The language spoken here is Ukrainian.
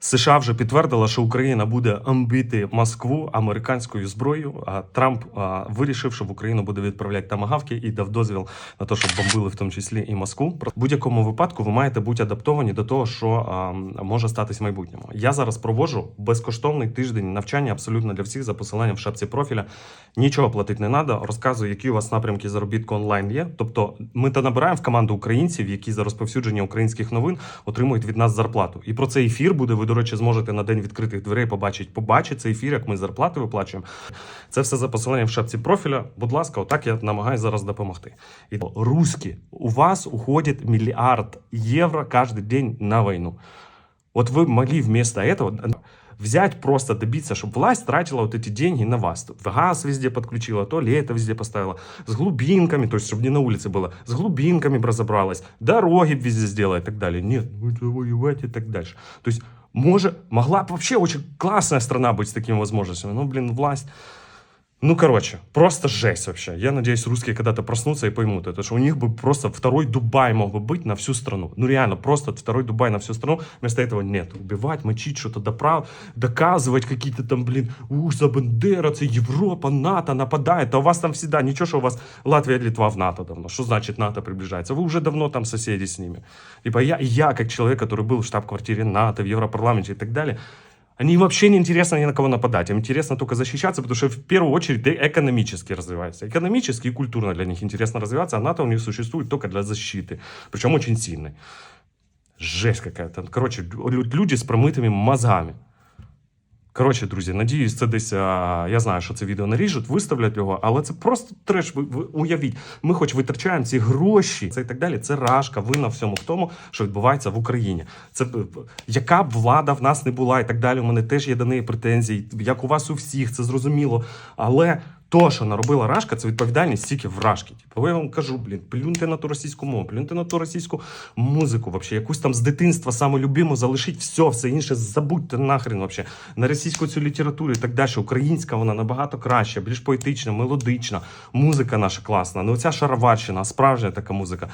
США вже підтвердила, що Україна буде амбити Москву американською зброєю. А Трамп а, вирішив, що в Україну буде відправляти тамагавки і дав дозвіл на те, щоб бомбили в тому числі і Москву. Про- будь-якому випадку ви маєте бути адаптовані до того, що а, може статись в майбутньому. Я зараз проводжу безкоштовний тиждень навчання абсолютно для всіх за посиланням в шапці профіля. Нічого платити не треба. Розказую, які у вас напрямки заробітку онлайн є. Тобто, ми та набираємо в команду українців, які за розповсюдження українських новин отримують від нас зарплату. І про цей ефір буде. До речі, зможете на день відкритих дверей побачити. Побачити цей ефір, як ми зарплати виплачуємо. Це все за посиланням в шапці профіля. Будь ласка, отак я намагаюся зараз допомогти. І руські у вас уходить мільярд євро кожен день на війну. Вот вы могли вместо этого взять просто добиться, чтобы власть тратила вот эти деньги на вас. Тут Газ везде подключила, туалеты везде поставила, с глубинками, то есть, чтобы не на улице было, с глубинками разобралась, дороги везде сделала и так далее. Нет, будете воевать и так дальше. То есть, может, могла бы вообще очень классная страна быть с такими возможностями, но, блин, власть... Ну, короче, просто жесть вообще. Я надеюсь, русские когда-то проснутся и поймут это, что у них бы просто второй Дубай мог бы быть на всю страну. Ну, реально, просто второй Дубай на всю страну. Вместо этого нет. Убивать, мочить, что-то доправ, доказывать какие-то там, блин, уж за Бандера, це Европа, НАТО нападает. А у вас там всегда, ничего, что у вас Латвия, Литва в НАТО давно. Что значит НАТО приближается? Вы уже давно там соседи с ними. Типа я, я как человек, который был в штаб-квартире НАТО, в Европарламенте и так далее, они вообще не интересно ни на кого нападать. Им интересно только защищаться, потому что в первую очередь ты экономически развиваются. Экономически и культурно для них интересно развиваться, а НАТО у них существует только для защиты. Причем очень сильной. Жесть какая-то. Короче, лю- люди з промитими мозгами. Коротше, друзі, надіюсь, це десь. а, я знаю, що це відео наріжуть, виставлять його, але це просто треш. Ви, ви уявіть, ми хоч витрачаємо ці гроші, це і так далі. Це рашка, вина всьому в тому, що відбувається в Україні. Це яка б влада в нас не була, і так далі. У мене теж є до неї претензії, як у вас у всіх, це зрозуміло. Але то, що наробила Рашка, це відповідальність тільки в Рашки. Типу, я вам кажу, блін, плюньте на ту російську мову, плюньте на ту російську музику, вообще, якусь там з дитинства самолюбимо, залишіть все, все інше забудьте нахрен вообще. На російську цю літературу і так далі. Українська вона набагато краща, більш поетична, мелодична. Музика наша класна. Ну оця шароварщина, справжня така музика.